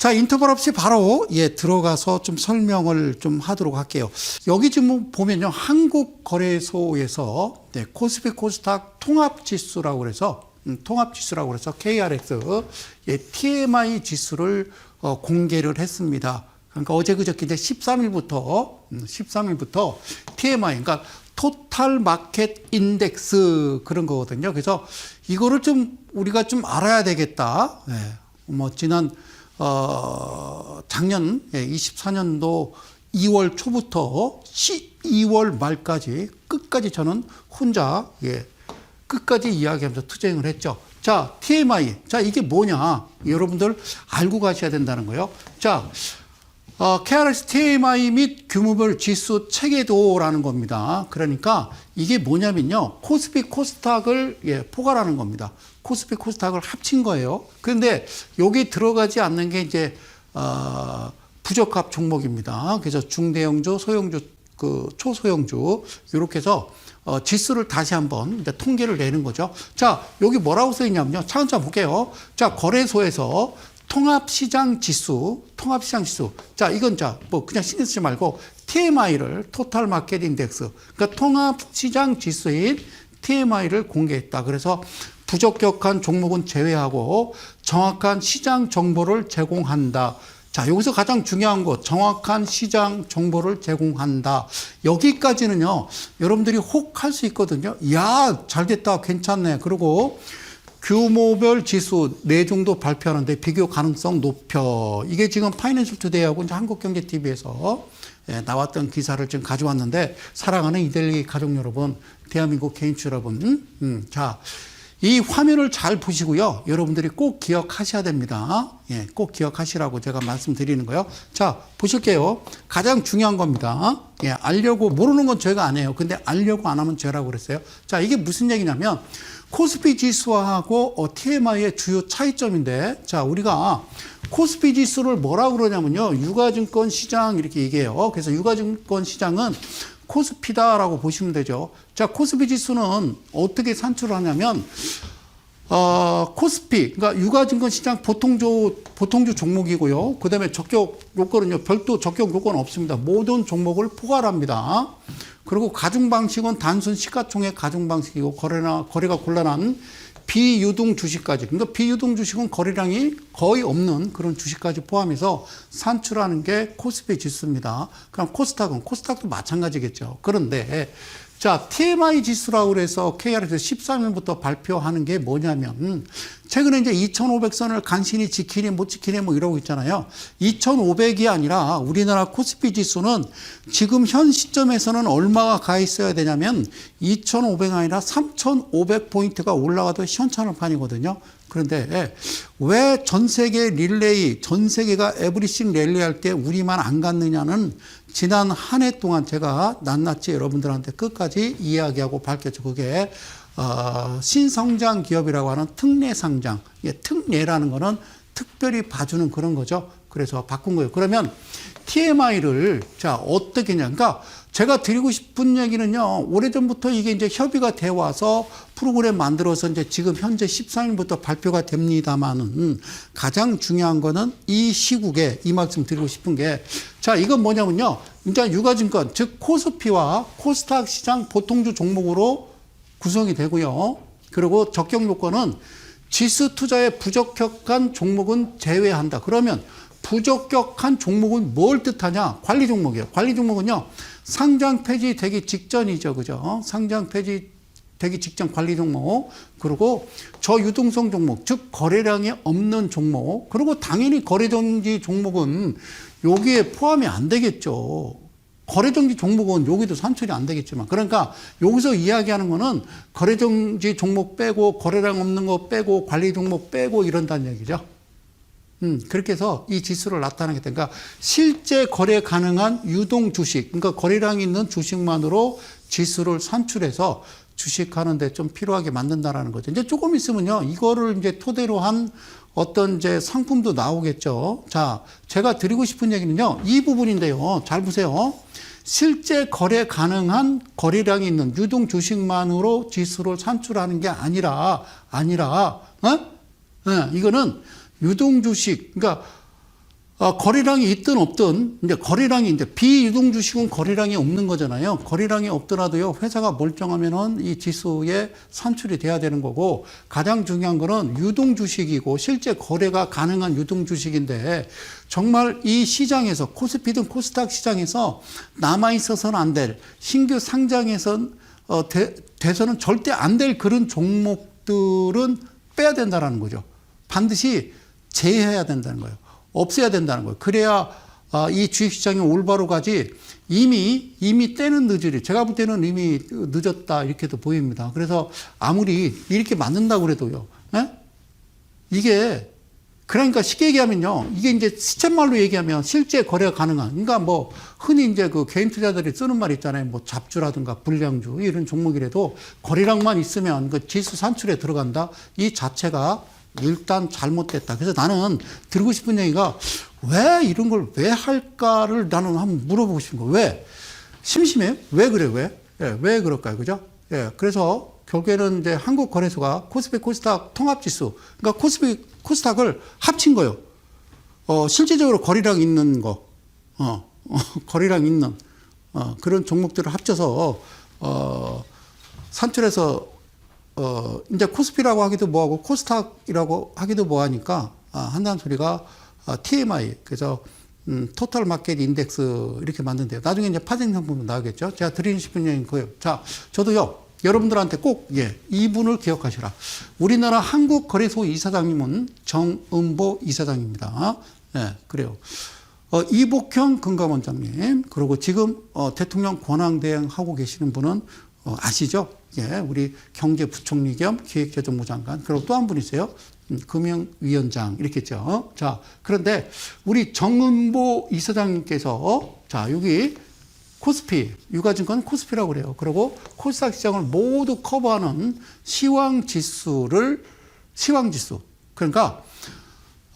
자, 인터벌 없이 바로 예, 들어가서 좀 설명을 좀 하도록 할게요. 여기 지금 보면요. 한국 거래소에서 네, 코스피 코스닥 통합 지수라고 그래서 음, 통합 지수라고 그래서 KRX 예, TMI 지수를 어, 공개를 했습니다. 그러니까 어제 그저께 이제 13일부터 음, 13일부터 TMI 그러니까 토탈 마켓 인덱스 그런 거거든요. 그래서 이거를 좀 우리가 좀 알아야 되겠다. 예. 뭐 지난 어 작년 예, 24년도 2월 초부터 12월 말까지 끝까지 저는 혼자 예 끝까지 이야기하면서 투쟁을 했죠. 자, TMI. 자, 이게 뭐냐? 여러분들 알고 가셔야 된다는 거예요. 자, 어, KRX TMI 및 규모별 지수 체계도라는 겁니다. 그러니까 이게 뭐냐면요. 코스피 코스닥을 예, 포괄하는 겁니다. 코스피 코스닥을 합친 거예요. 그런데 여기 들어가지 않는 게 이제 어, 부적합 종목입니다. 그래서 중대형주, 소형주, 그 초소형주 이렇게 해서 어, 지수를 다시 한번 이제 통계를 내는 거죠. 자, 여기 뭐라고 써 있냐면요. 차근차 볼게요. 자, 거래소에서 통합시장 지수, 통합시장 지수. 자, 이건 자, 뭐 그냥 신경 쓰지 말고 TMI를 토탈 마켓 인덱스. 그러니까 통합시장 지수인 TMI를 공개했다. 그래서 부적격한 종목은 제외하고 정확한 시장 정보를 제공한다. 자, 여기서 가장 중요한 것, 정확한 시장 정보를 제공한다. 여기까지는요, 여러분들이 혹 할 수 있거든요. 야, 잘 됐다, 괜찮네. 그리고 규모별 지수 네 정도 발표하는데 비교 가능성 높여. 이게 지금 파이낸셜 투데이하고 한국경제TV에서 예, 나왔던 기사를 지금 가져왔는데 사랑하는 이델리 가족 여러분, 대한민국 개인주 여러분, 음, 자. 이 화면을 잘 보시고요. 여러분들이 꼭 기억하셔야 됩니다. 예, 꼭 기억하시라고 제가 말씀드리는 거요. 자, 보실게요. 가장 중요한 겁니다. 예, 알려고, 모르는 건 죄가 아니에요. 근데 알려고 안 하면 죄라고 그랬어요. 자, 이게 무슨 얘기냐면, 코스피 지수하고 어, TMI의 주요 차이점인데, 자, 우리가 코스피 지수를 뭐라고 그러냐면요. 유가증권 시장 이렇게 얘기해요. 그래서 유가증권 시장은 코스피다라고 보시면 되죠. 자, 코스피 지수는 어떻게 산출하냐면, 어, 코스피, 그러니까 유가증권 시장 보통주, 보통주 종목이고요. 그 다음에 적격 요건은요, 별도 적격 요건 없습니다. 모든 종목을 포괄합니다. 그리고 가중 방식은 단순 시가총액 가중 방식이고, 거래나, 거래가 곤란한 비유동 주식까지. 그러니까 비유동 주식은 거래량이 거의 없는 그런 주식까지 포함해서 산출하는 게 코스피 지수입니다. 그럼 코스닥은, 코스닥도 마찬가지겠죠. 그런데 자, TMI 지수라고 그래서 KR에서 13일부터 발표하는 게 뭐냐면, 최근에 이제 2,500선을 간신히 지키니 못 지키니 뭐 이러고 있잖아요. 2,500이 아니라 우리나라 코스피 지수는 지금 현 시점에서는 얼마가 가 있어야 되냐면 2,500 아니라 3,500 포인트가 올라가도 시원찮을 판이거든요. 그런데 왜 전 세계 릴레이, 전 세계가 에브리싱 랠리 할때 우리만 안 갔느냐는 지난 한 해 동안 제가 낱낱이 여러분들한테 끝까지 이야기하고 밝혔죠. 그게 어, 신성장 기업이라고 하는 특례 상장. 예, 특례라는 거는 특별히 봐주는 그런 거죠. 그래서 바꾼 거예요. 그러면 TMI를 자 어떻게 냐 그러니까 제가 드리고 싶은 얘기는요. 오래전부터 이게 이제 협의가 돼 와서 프로그램 만들어서 이제 지금 현재 13일부터 발표가 됩니다만은 가장 중요한 거는 이 시국에 이 말씀 드리고 싶은 게 자, 이건 뭐냐면요. 이제 유가증권 즉 코스피와 코스닥 시장 보통주 종목으로 구성이 되고요. 그리고 적격 요건은 지수 투자에 부적격한 종목은 제외한다. 그러면 부적격한 종목은 뭘 뜻하냐? 관리 종목이에요. 관리 종목은요. 상장 폐지 되기 직전이죠. 그죠? 상장 폐지 되기 직전 관리 종목. 그리고 저유동성 종목, 즉 거래량이 없는 종목. 그리고 당연히 거래정지 종목은 여기에 포함이 안 되겠죠. 거래정지 종목은 여기도 산출이 안 되겠지만 그러니까 여기서 이야기하는 거는 거래정지 종목 빼고 거래량 없는 거 빼고 관리 종목 빼고 이런다는 얘기죠. 음, 그렇게 해서 이 지수를 나타내게 되니까 실제 거래 가능한 유동 주식, 그러니까 거래량 있는 주식만으로 지수를 산출해서 주식하는 데 좀 필요하게 만든다라는 거죠. 이제 조금 있으면요, 이거를 이제 토대로 한 어떤 이제 상품도 나오겠죠. 자, 제가 드리고 싶은 얘기는요, 이 부분인데요. 잘 보세요. 실제 거래 가능한 거래량이 있는 유동 주식만으로 지수를 산출하는 게 아니라, 아니라, 어? 네, 이거는 유동 주식, 그러니까 어, 거래량이 있든 없든 이제 거래량이 이제 비유동 주식은 거래량이 없는 거잖아요. 거래량이 없더라도요 회사가 멀쩡하면은 이 지수에 산출이 돼야 되는 거고 가장 중요한 거는 유동 주식이고 실제 거래가 가능한 유동 주식인데 정말 이 시장에서 코스피든 코스닥 시장에서 남아 있어서는 안 될 신규 상장에선 어, 돼, 돼서는 절대 안 될 그런 종목들은 빼야 된다라는 거죠. 반드시 제해해야 된다는 거예요. 없애야 된다는 거예요. 그래야 아, 이 주식시장이 올바로 가지 이미 이미 때는 늦으리 제가 볼 때는 이미 늦었다 이렇게도 보입니다. 그래서 아무리 이렇게 만든다고 그래도요. 예? 이게 그러니까 쉽게 얘기하면요. 이게 이제 시쳇말로 얘기하면 실제 거래가 가능한. 그러니까 뭐 흔히 이제 그 개인 투자들이 쓰는 말 있잖아요. 뭐 잡주라든가 불량주 이런 종목이라도 거래량만 있으면 그 지수 산출에 들어간다. 이 자체가 일단 잘못됐다. 그래서 나는 드리고 싶은 얘기가 왜 이런 걸 왜 할까를 나는 한번 물어보고 싶은 거예요. 왜? 심심해요? 왜 그래? 왜? 예, 왜 그럴까요? 그죠? 예, 그래서 결국에는 이제 한국 거래소가 코스피 코스닥 통합 지수, 그러니까 코스피 코스닥을 합친 거예요. 어, 실질적으로 거래량 있는 거, 어, 어 거래량 있는 어, 그런 종목들을 합쳐서 어, 산출해서 어, 이제 코스피라고 하기도 뭐하고 코스닥이라고 하기도 뭐하니까 아, 한다는 소리가 아, TMI 그래서 음, 토탈 마켓 인덱스 이렇게 만든대요. 나중에 이제 파생 상품도 나오겠죠. 제가 드리고 싶은 얘기는 그예요. 자, 저도요. 여러분들한테 꼭 예, 이분을 기억하시라. 우리나라 한국 거래소 이사장님은 정은보 이사장입니다. 예, 그래요. 어, 이복형 금감원장님, 그리고 지금 어, 대통령 권한대행 하고 계시는 분은 어, 아시죠? 예, 우리 경제부총리 겸 기획재정부 장관. 그리고 또 한 분이세요. 음, 금융위원장 이렇게 있죠. 자, 그런데 우리 정은보 이사장님께서 자, 여기 코스피, 유가증권 코스피라고 그래요. 그리고 코스닥 시장을 모두 커버하는 시황 지수를 시황 지수. 그러니까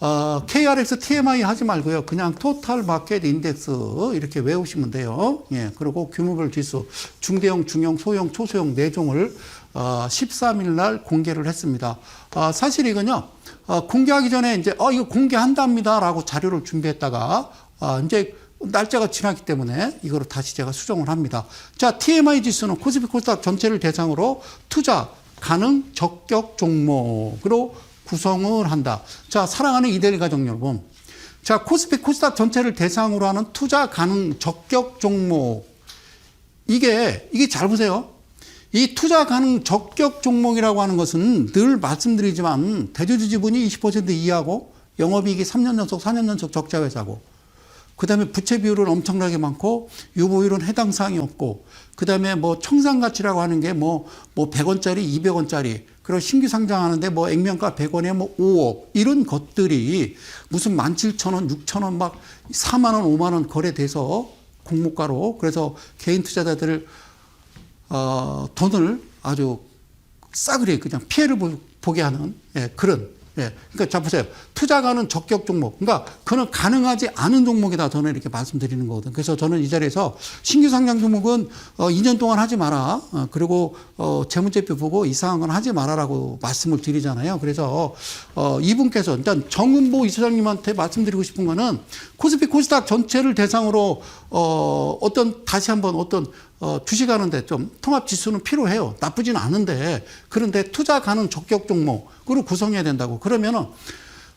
어, KRX TMI 하지 말고요. 그냥 토탈 마켓 인덱스 이렇게 외우시면 돼요. 예. 그리고 규모별 지수 중대형, 중형, 소형, 초소형 네 종을 어, 13일 날 공개를 했습니다. 어, 사실 이건요. 어, 공개하기 전에 이제 어 이거 공개한답니다라고 자료를 준비했다가 어, 이제 날짜가 지났기 때문에 이거를 다시 제가 수정을 합니다. 자, TMI 지수는 코스피 코스닥 전체를 대상으로 투자 가능 적격 종목으로 구성을 한다. 자, 사랑하는 이대리 가족 여러분. 자, 코스피 코스닥 전체를 대상으로 하는 투자 가능 적격 종목. 이게, 이게 잘 보세요. 이 투자 가능 적격 종목이라고 하는 것은 늘 말씀드리지만 대주주 지분이 20% 이하고 영업이익이 3년 연속, 4년 연속 적자 회사고 그 다음에 부채 비율은 엄청나게 많고 유보율은 해당 사항이 없고 그 다음에 뭐 청산 가치라고 하는 게 뭐뭐 100원짜리, 200원짜리 그리고 신규 상장하는데 뭐 액면가 100원에 뭐 5억 이런 것들이 무슨 17,000원, 6,000원 막 4만 원, 5만 원 거래돼서 공모가로 그래서 개인 투자자들 어, 돈을 아주 싸그리 그냥 피해를 보- 보게 하는 예, 그런 예, 그러니까 자 보세요. 투자가는 적격 종목. 그러니까 그는 가능하지 않은 종목이다. 저는 이렇게 말씀드리는 거거든. 그래서 저는 이 자리에서 신규 상장 종목은 어, 2년 동안 하지 마라. 어, 그리고 어, 재무제표 보고 이상한 건 하지 마라라고 말씀을 드리잖아요. 그래서 어, 이분께서 일단 정은보 이사장님한테 말씀드리고 싶은 거는 코스피 코스닥 전체를 대상으로 어, 어떤 다시 한번 어떤 어, 주식하는데 좀 통합 지수는 필요해요. 나쁘지는 않은데 그런데 투자 가능 적격 종목으로 구성해야 된다고. 그러면은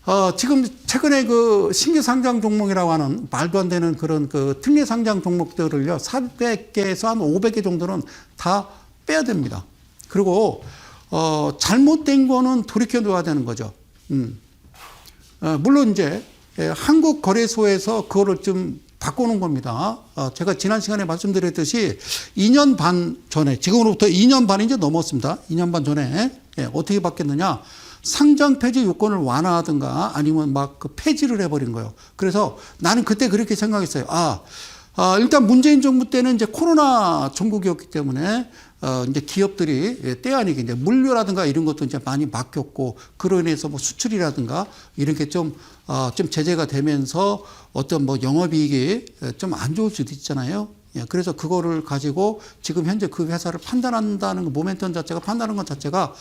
어, 지금 최근에 그 신규 상장 종목이라고 하는 말도 안 되는 그런 그 특례 상장 종목들을요 400개에서 한 500개 정도는 다 빼야 됩니다. 그리고 어, 잘못된 거는 돌이켜 둬야 되는 거죠. 음. 어, 물론 이제 예, 한국 거래소에서 그거를 좀 바꾸는 겁니다. 어, 제가 지난 시간에 말씀드렸듯이 2년 반 전에 지금으로부터 2년 반이 이제 넘었습니다. 2년 반 전에 예, 어떻게 바뀌었느냐? 상장 폐지 요건을 완화하든가 아니면 막 그 폐지를 해버린 거예요. 그래서 나는 그때 그렇게 생각했어요. 아, 아, 일단 문재인 정부 때는 이제 코로나 전국이었기 때문에 어, 이제 기업들이 예, 때 아니게 이제 물류라든가 이런 것도 이제 많이 막혔고 그로 인해서 뭐 수출이라든가 이런 게 좀, 어, 좀 제재가 되면서 어떤 뭐 영업이익이 좀 안 좋을 수도 있잖아요. 예, 그래서 그거를 가지고 지금 현재 그 회사를 판단한다는 거, 모멘텀 자체가 판단하는 것 자체가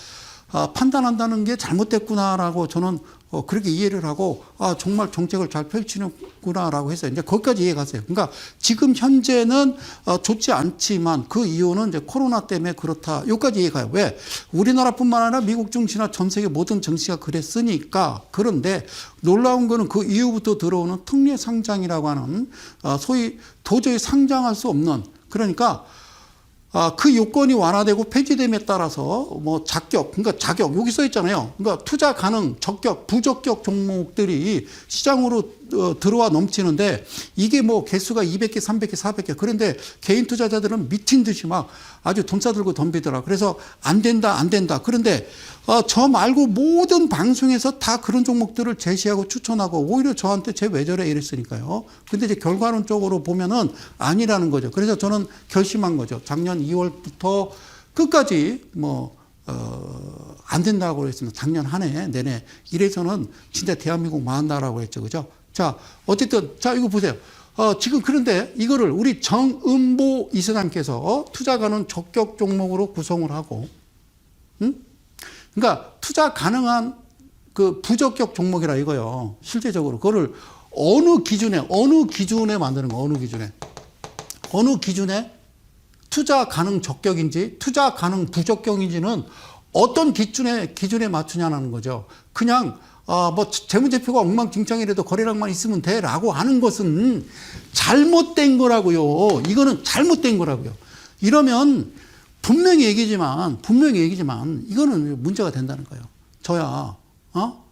아, 판단한다는 게 잘못됐구나라고 저는 어, 그렇게 이해를 하고 아 정말 정책을 잘 펼치는구나라고 해서 이제 거기까지 이해 갔어요. 그러니까 지금 현재는 어, 좋지 않지만 그 이유는 이제 코로나 때문에 그렇다. 여기까지 이해 가요. 왜? 우리나라뿐만 아니라 미국 증시나 전 세계 모든 증시가 그랬으니까 그런데 놀라운 거는 그 이후부터 들어오는 특례 상장이라고 하는 어, 소위 도저히 상장할 수 없는 그러니까 아, 그 요건이 완화되고 폐지됨에 따라서 뭐 자격, 그러니까 자격, 여기 써 있잖아요. 그러니까 투자 가능, 적격, 부적격 종목들이 시장으로 어, 들어와 넘치는데 이게 뭐 개수가 200개, 300개, 400개. 그런데 개인 투자자들은 미친 듯이 막 아주 돈 싸들고 덤비더라. 그래서 안 된다, 안 된다. 그런데 어, 저 말고 모든 방송에서 다 그런 종목들을 제시하고 추천하고 오히려 저한테 쟤왜 저래 이랬으니까요. 근데 이제 결과론적으로 보면은 아니라는 거죠. 그래서 저는 결심한 거죠. 작년 2월부터 끝까지 뭐, 어, 안 된다고 그랬습니다. 작년 한 해 내내. 이래서는 진짜 대한민국 망한다라고 했죠. 그죠? 자, 어쨌든, 자, 이거 보세요. 어, 지금 그런데 이거를 우리 정은보 이사장께서 어, 투자 가능 적격 종목으로 구성을 하고, 응? 그러니까 투자 가능한 그 부적격 종목이라 이거요. 실제적으로 그거를 어느 기준에 어느 기준에 만드는 거 어느 기준에 어느 기준에 투자 가능 적격인지 투자 가능 부적격인지는 어떤 기준에 기준에 맞추냐는 거죠. 그냥 아 뭐 재무제표가 엉망진창이라도 거래량만 있으면 돼라고 하는 것은 잘못된 거라고요. 이거는 잘못된 거라고요. 이러면 분명히 얘기지만 분명히 얘기지만 이거는 문제가 된다는 거예요. 저야 어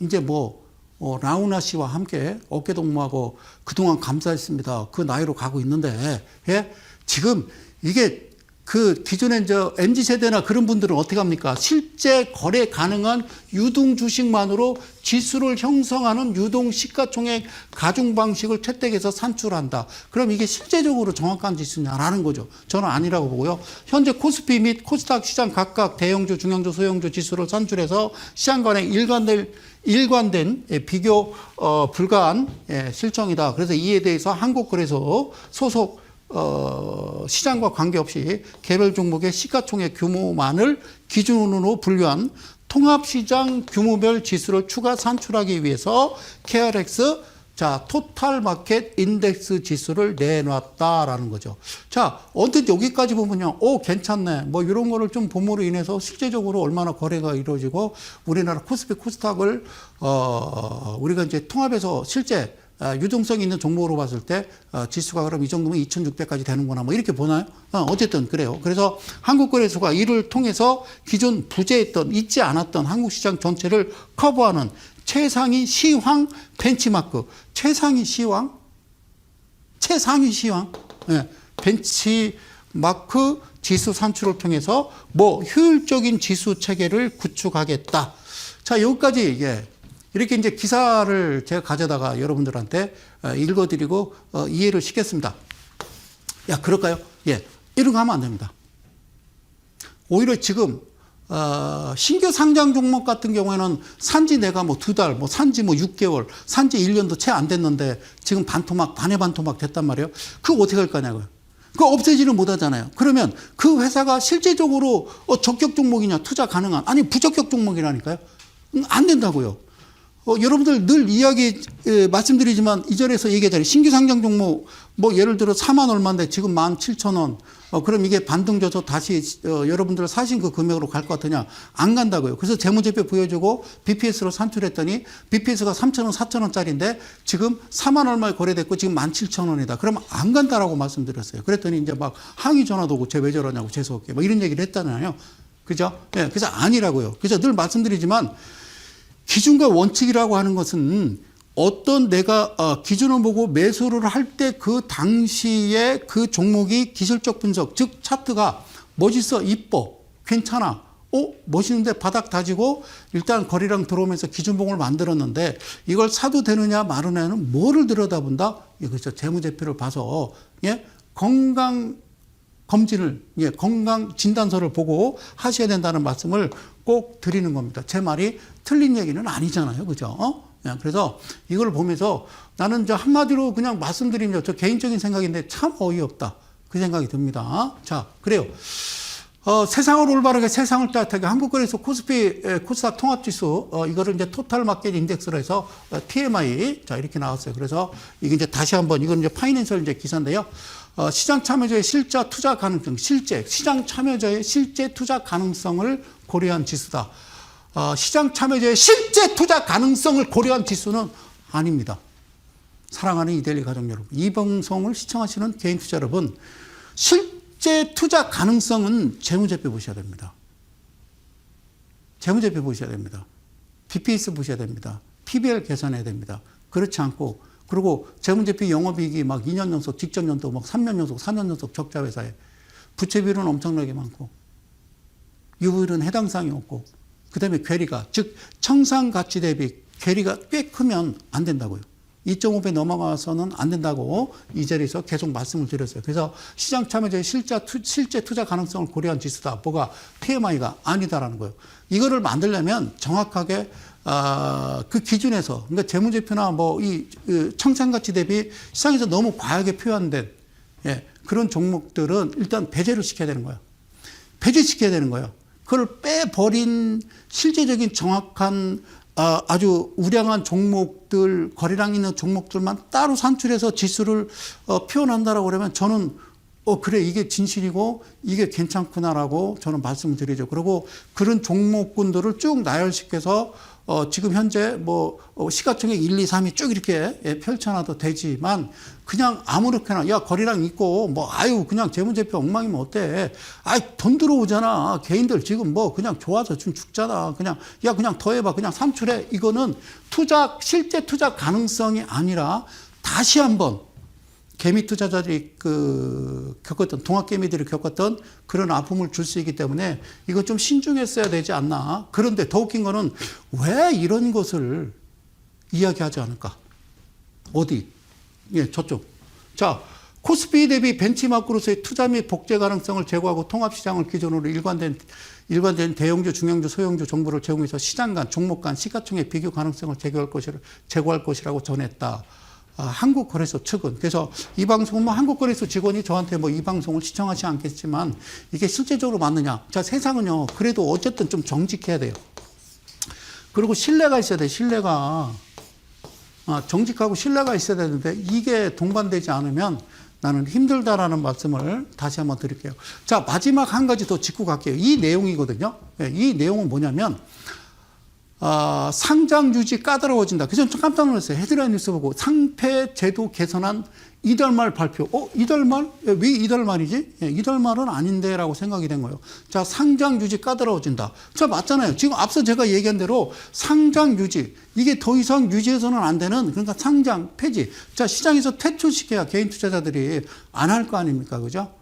이제 뭐 어, 라우나 씨와 함께 어깨 동무하고 그동안 감사했습니다. 그 나이로 가고 있는데 예 지금 이게 그 기존에 이제 MZ 세대나 그런 분들은 어떻게 합니까? 실제 거래 가능한 유동 주식만으로 지수를 형성하는 유동 시가총액 가중 방식을 채택해서 산출한다. 그럼 이게 실제적으로 정확한 지수냐라는 거죠. 저는 아니라고 보고요. 현재 코스피 및 코스닥 시장 각각 대형주, 중형주, 소형주 지수를 산출해서 시장 간에 일관된 일관된 예, 비교 어, 불가한 예, 실정이다. 그래서 이에 대해서 한국거래소 소속 어, 시장과 관계없이 개별 종목의 시가총액 규모만을 기준으로 분류한 통합시장 규모별 지수를 추가 산출하기 위해서 KRX 자, 토탈 마켓 인덱스 지수를 내놨다라는 거죠. 자, 언뜻 여기까지 보면요. 오, 괜찮네. 뭐 이런 거를 좀 봄으로 인해서 실제적으로 얼마나 거래가 이루어지고 우리나라 코스피 코스닥을 어, 우리가 이제 통합해서 실제 아, 유동성 있는 종목으로 봤을 때 어, 지수가 그럼 이 정도면 2,600까지 되는구나 뭐 이렇게 보나요? 어, 어쨌든 그래요. 그래서 한국거래소가 이를 통해서 기존 부재했던 있지 않았던 한국 시장 전체를 커버하는 최상위 시황 벤치마크 최상위 시황 최상위 시황 예, 벤치마크 지수 산출을 통해서 뭐 효율적인 지수 체계를 구축하겠다. 자 여기까지 이게 이렇게 이제 기사를 제가 가져다가 여러분들한테 어, 읽어드리고 어, 이해를 시켰습니다. 야 그럴까요? 예, 이런 거 하면 안 됩니다. 오히려 지금 어, 신규 상장 종목 같은 경우에는 산지 내가 뭐 두 달, 뭐 산지 뭐 6개월, 산지 1년도 채 안 됐는데 지금 반토막, 반의 반토막 됐단 말이에요. 그거 어떻게 할 거냐고요. 그거 없애지는 못하잖아요. 그러면 그 회사가 실제적으로 어, 적격 종목이냐, 투자 가능한, 아니 부적격 종목이라니까요. 음, 안 된다고요. 어, 여러분들 늘 이야기 에, 말씀드리지만 이전에서 얘기했잖아요. 신규 상장 종목 뭐 예를 들어 4만 얼마인데 지금 1만 7천 원. 어, 그럼 이게 반등져서 다시 어, 여러분들 사신 그 금액으로 갈 것 같으냐? 안 간다고요. 그래서 재무제표 보여주고 BPS로 산출했더니 BPS가 3천 원, 4천 원짜리인데 지금 4만 얼마에 거래됐고 지금 1만 7천 원이다. 그러면 안 간다라고 말씀드렸어요. 그랬더니 이제 막 항의 전화도 오고 쟤왜 저러냐고 재수없게 뭐 이런 얘기를 했잖아요. 그죠? 예, 그래서 아니라고요. 그래서 늘 말씀드리지만 기준과 원칙이라고 하는 것은 어떤 내가 어, 기준을 보고 매수를 할 때 그 당시에 그 종목이 기술적 분석, 즉 차트가 멋있어, 이뻐, 괜찮아. 어, 멋있는데 바닥 다지고 일단 거리랑 들어오면서 기준봉을 만들었는데 이걸 사도 되느냐 마느냐는 뭐를 들여다본다? 이거죠. 재무제표를 봐서 예 건강 검진을 예 건강 진단서를 보고 하셔야 된다는 말씀을 꼭 드리는 겁니다. 제 말이 틀린 얘기는 아니잖아요, 그죠? 어? 예, 그래서 이걸 보면서 나는 저 한마디로 그냥 말씀드리면 저 개인적인 생각인데 참 어이없다 그 생각이 듭니다. 자, 그래요. 어, 세상을 올바르게 세상을 따뜻하게 한국거래소 코스피 에, 코스닥 통합지수 어, 이거를 이제 토탈 마켓 인덱스로 해서 어, TMI 자 이렇게 나왔어요. 그래서 이게 이제 다시 한번 이건 이제 파이낸셜 이제 기사인데요. 어, 시장 참여자의 실자 투자 가능성, 실제 시장 참여자의 실제 투자 가능성을 고려한 지수다. 어, 시장 참여자의 실제 투자 가능성을 고려한 지수는 아닙니다. 사랑하는 이데일리 가족 여러분, 이 방송을 시청하시는 개인 투자 여러분, 실 제 투자 가능성은 재무제표 보셔야 됩니다. 재무제표 보셔야 됩니다. BPS 보셔야 됩니다. PBR 계산해야 됩니다. 그렇지 않고, 그리고 재무제표 영업이익이 막 2년 연속, 직전 연도 막 3년 연속, 4년 연속 적자 회사에 부채 비율은 엄청나게 많고, 유보율은 해당 사항이 없고, 그 다음에 괴리가, 즉, 청산 가치 대비 괴리가 꽤 크면 안 된다고요. 2.5배 넘어가서는 안 된다고 이 자리에서 계속 말씀을 드렸어요. 그래서 시장 참여자의 실자, 투, 실제 투자 가능성을 고려한 지수다. 뭐가 TMI가 아니다라는 거예요. 이거를 만들려면 정확하게 아, 그 기준에서 그러니까 재무제표나 뭐이 그 청산가치 대비 시장에서 너무 과하게 표현된 예, 그런 종목들은 일단 배제를 시켜야 되는 거예요. 배제시켜야 되는 거예요. 그걸 빼버린 실제적인 정확한 아, 아주 우량한 종목들, 거래량 있는 종목들만 따로 산출해서 지수를 어, 표현한다라고 그러면 저는 어, 그래, 이게 진실이고 이게 괜찮구나라고 저는 말씀을 드리죠. 그리고 그런 종목군들을 쭉 나열시켜서 어, 지금 현재 뭐, 어, 시가총액 1, 2, 3이 쭉 이렇게 예, 펼쳐놔도 되지만 그냥 아무렇게나, 야, 거리랑 있고, 뭐, 아유, 그냥 재무제표 엉망이면 어때? 아이, 돈 들어오잖아. 개인들 지금 뭐, 그냥 좋아서 좀 죽잖아. 그냥, 야, 그냥 더 해봐. 그냥 삼출해. 이거는 투자, 실제 투자 가능성이 아니라 다시 한번 개미 투자자들이 그 겪었던 동학 개미들이 겪었던 그런 아픔을 줄 수 있기 때문에 이거 좀 신중했어야 되지 않나. 그런데 더 웃긴 거는 왜 이런 것을 이야기하지 않을까? 어디? 예, 저쪽. 자, 코스피 대비 벤치마크로서의 투자 및 복제 가능성을 제고하고 통합시장을 기준으로 일관된 일관된 대형주, 중형주, 소형주 정보를 제공해서 시장 간, 종목 간 시가총액 비교 가능성을 제고할 것이라고 전했다. 아, 한국거래소 측은 그래서 이 방송은 뭐 한국거래소 직원이 저한테 뭐 이 방송을 시청하지 않겠지만 이게 실제적으로 맞느냐? 자 세상은요 그래도 어쨌든 좀 정직해야 돼요. 그리고 신뢰가 있어야 돼. 신뢰가 아, 정직하고 신뢰가 있어야 되는데 이게 동반되지 않으면 나는 힘들다라는 말씀을 다시 한번 드릴게요. 자 마지막 한 가지 더 짚고 갈게요. 이 내용이거든요. 예, 이 내용은 뭐냐면 아, 상장 유지 까다로워진다. 그래서 좀 깜짝 놀랐어요. 헤드라인 뉴스 보고 상패 제도 개선한 이달 말 발표. 어, 이달 말? 예, 왜 이달 말이지? 예, 이달 말은 아닌데라고 생각이 된 거예요. 자, 상장 유지 까다로워진다. 자, 맞잖아요. 지금 앞서 제가 얘기한 대로 상장 유지. 이게 더 이상 유지해서는 안 되는 그러니까 상장 폐지. 자, 시장에서 퇴출시켜야 개인 투자자들이 안 할 거 아닙니까? 그죠?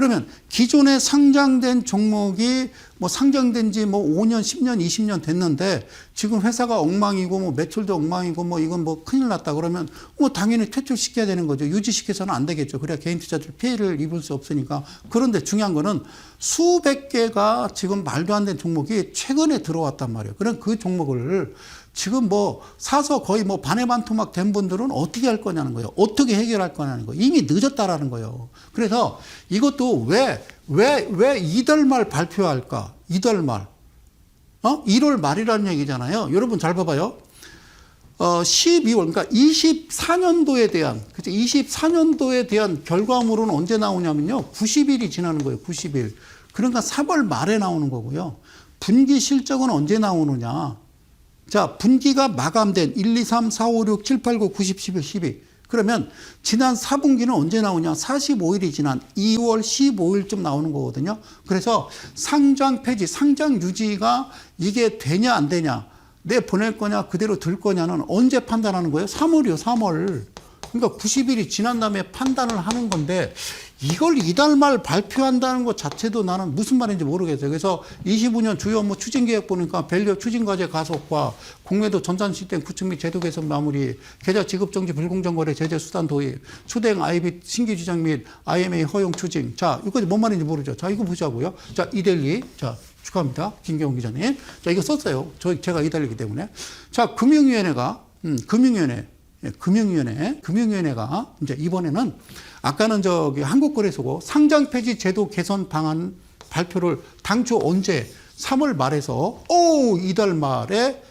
그러면 기존에 상장된 종목이 뭐 상장된 지 뭐 5년, 10년, 20년 됐는데 지금 회사가 엉망이고 뭐 매출도 엉망이고 뭐 이건 뭐 큰일 났다 그러면 뭐 당연히 퇴출시켜야 되는 거죠. 유지시켜서는 안 되겠죠. 그래야 개인 투자들 피해를 입을 수 없으니까. 그런데 중요한 거는 수백 개가 지금 말도 안 되는 종목이 최근에 들어왔단 말이에요. 그럼 그 종목을 지금 뭐 사서 거의 뭐 반의 반토막 된 분들은 어떻게 할 거냐는 거예요. 어떻게 해결할 거냐는 거예요. 이미 늦었다라는 거예요. 그래서 이것도 왜, 왜, 왜 이달 말 발표할까? 이달 말. 어? 1월 말이라는 얘기잖아요. 여러분 잘 봐봐요. 어, 12월, 그러니까 24년도에 대한, 그죠? 24년도에 대한 결과물은 언제 나오냐면요. 90일이 지나는 거예요. 90일. 그러니까 3월 말에 나오는 거고요. 분기 실적은 언제 나오느냐. 자, 분기가 마감된 1, 2, 3, 4, 5, 6, 7, 8, 9, 90, 11, 12. 그러면 지난 4분기는 언제 나오냐? 45일이 지난 2월 15일쯤 나오는 거거든요. 그래서 상장 폐지, 상장 유지가 이게 되냐 안 되냐? 내 보낼 거냐 그대로 들 거냐는 언제 판단하는 거예요? 3월이요, 3월. 그러니까 90일이 지난 다음에 판단을 하는 건데 이걸 이달 말 발표한다는 것 자체도 나는 무슨 말인지 모르겠어요. 그래서 25년 주요 업무 추진 계획 보니까 밸류 추진 과제 가속화, 공매도 전산 시스템 구축 및 제도 개선 마무리, 계좌 지급 정지 불공정 거래 제재 수단 도입, 추대행 IB 신규 지정 및 IMA 허용 추진. 자, 이거 뭔 말인지 모르죠. 자, 이거 보자고요. 자, 이델리. 자, 축하합니다. 김경훈 기자님. 자, 이거 썼어요. 저, 제가 이달리기 때문에. 자, 금융위원회가, 음, 금융위원회. 예, 금융위원회, 금융위원회가 이제 이번에는 아까는 저기 한국거래소고 상장 폐지 제도 개선 방안 발표를 당초 언제 3월 말에서 오 이달 말에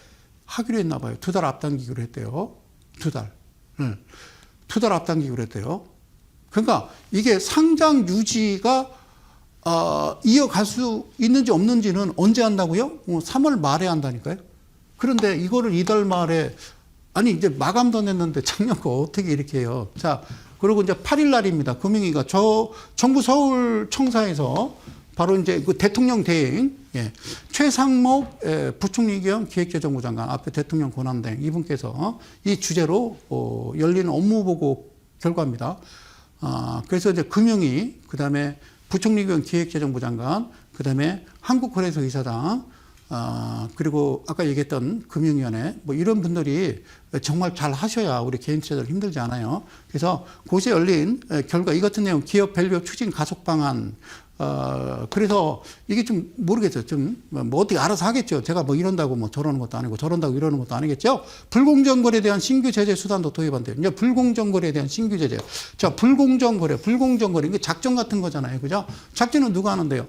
하기로 했나 봐요. 두 달 앞당기기로 했대요. 두 달. 응. 두달 앞당기기로 했대요. 그러니까 이게 상장 유지가 어, 이어갈 수 있는지 없는지는 언제 한다고요? 어, 3월 말에 한다니까요. 그런데 이거를 이달 말에 아니 이제 마감도 냈는데 작년 거 어떻게 이렇게 해요? 자 그리고 이제 8일 날입니다. 금융위가 저 정부 서울 청사에서 바로 이제 그 대통령 대행 예, 최상목 예, 부총리 겸 기획재정부 장관 앞에 대통령 권한대행 이분께서 이 주제로 어, 열리는 업무 보고 결과입니다. 아, 그래서 이제 금융위 그다음에 부총리 겸 기획재정부 장관 그다음에 한국거래소 이사장 아, 그리고 아까 얘기했던 금융위원회 뭐 이런 분들이 정말 잘 하셔야 우리 개인 투자들 힘들지 않아요. 그래서 곳에 열린 에, 결과 이 같은 내용 기업 밸류 추진 가속 방안 어, 그래서 이게 좀 모르겠어요. 좀, 뭐 어떻게 알아서 하겠죠. 제가 뭐 이런다고 뭐 저러는 것도 아니고 저런다고 이러는 것도 아니겠죠. 불공정거래에 대한 신규 제재 수단도 도입한대요. 불공정거래에 대한 신규 제재. 자, 불공정거래, 불공정거래. 이게 작전 같은 거잖아요. 그죠? 작전은 누가 하는데요?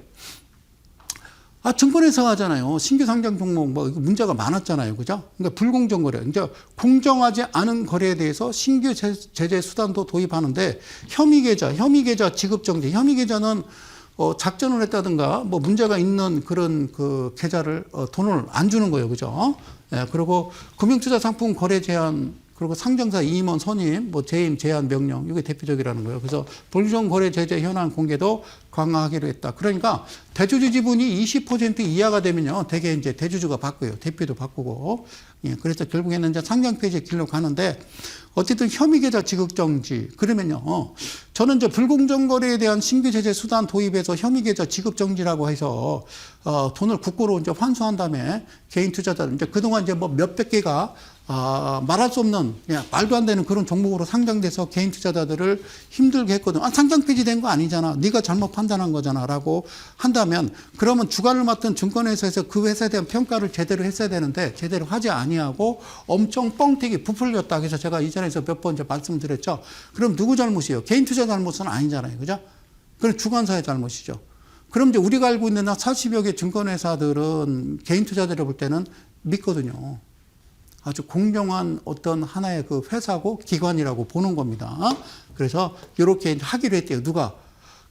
아, 증권회사 하잖아요. 신규 상장 종목 뭐 문제가 많았잖아요. 그죠? 그러니까 불공정 거래. 이제 공정하지 않은 거래에 대해서 신규 제- 제재 수단도 도입하는데 혐의 계좌, 혐의 계좌 지급 정지. 혐의 계좌는 어, 작전을 했다든가 뭐 문제가 있는 그런 그 계좌를 어, 돈을 안 주는 거예요. 그죠? 예, 그리고 금융투자 상품 거래 제한 그리고 상장사 임원 선임, 뭐 재임 제한 명령 이게 대표적이라는 거예요. 그래서 불정 거래 제재 현황 공개도 강화하기로 했다. 그러니까 대주주 지분이 20% 이하가 되면요, 대개 이제 대주주가 바꾸요, 대표도 바꾸고. 예, 그래서 결국에는 이제 상장 폐지 길로 가는데 어쨌든 혐의 계좌 지급 정지 그러면요, 어, 저는 이제 불공정 거래에 대한 신규 제재 수단 도입해서 혐의 계좌 지급 정지라고 해서 어, 돈을 국고로 이제 환수한 다음에 개인 투자자들 이제 그동안 이제 뭐 몇백 개가 아, 말할 수 없는 야, 말도 안 되는 그런 종목으로 상장돼서 개인 투자자들을 힘들게 했거든. 아, 상장 폐지된 거 아니잖아. 네가 잘못 판단한 거잖아라고 한다면 그러면 주관을 맡은 증권회사에서 그 회사에 대한 평가를 제대로 했어야 되는데 제대로 하지 아니하고 엄청 뻥튀기 부풀렸다. 그래서 제가 이전에서 몇 번 이제 말씀드렸죠. 그럼 누구 잘못이에요? 개인 투자 잘못은 아니잖아요. 그죠? 그럼 주관사의 잘못이죠. 그럼 이제 우리가 알고 있는 한 40여 개 증권회사들은 개인 투자자를 볼 때는 믿거든요. 아주 공정한 어떤 하나의 그 회사고 기관이라고 보는 겁니다. 그래서 이렇게 하기로 했대요. 누가?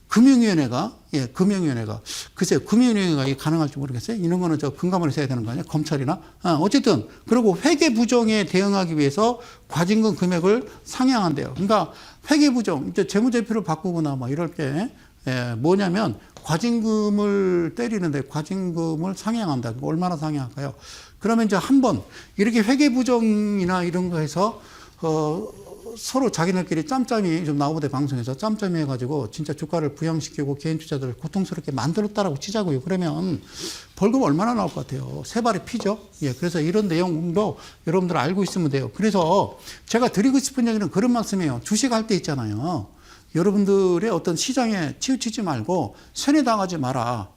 금융위원회가, 예, 금융위원회가. 글쎄요, 금융위원회가 가능할지 모르겠어요. 이런 거는 저 금감원에 써야 되는 거 아니에요? 검찰이나? 아, 어쨌든, 그리고 회계 부정에 대응하기 위해서 과징금 금액을 상향한대요. 그러니까 회계 부정, 이제 재무제표를 바꾸거나 뭐 이럴 게, 예, 뭐냐면 과징금을 때리는데 과징금을 상향한다. 그거 얼마나 상향할까요? 그러면 이제 한 번 이렇게 회계 부정이나 이런 거 해서 어 서로 자기네끼리 짬짬이 좀 나오대 방송에서 짬짬이 해가지고 진짜 주가를 부양시키고 개인 투자들을 고통스럽게 만들었다라고 치자고요. 그러면 벌금 얼마나 나올 것 같아요? 세 발이 피죠. 예, 그래서 이런 내용도 여러분들 알고 있으면 돼요. 그래서 제가 드리고 싶은 얘기는 그런 말씀이에요. 주식 할 때 있잖아요. 여러분들의 어떤 시장에 치우치지 말고 세뇌당하지 마라.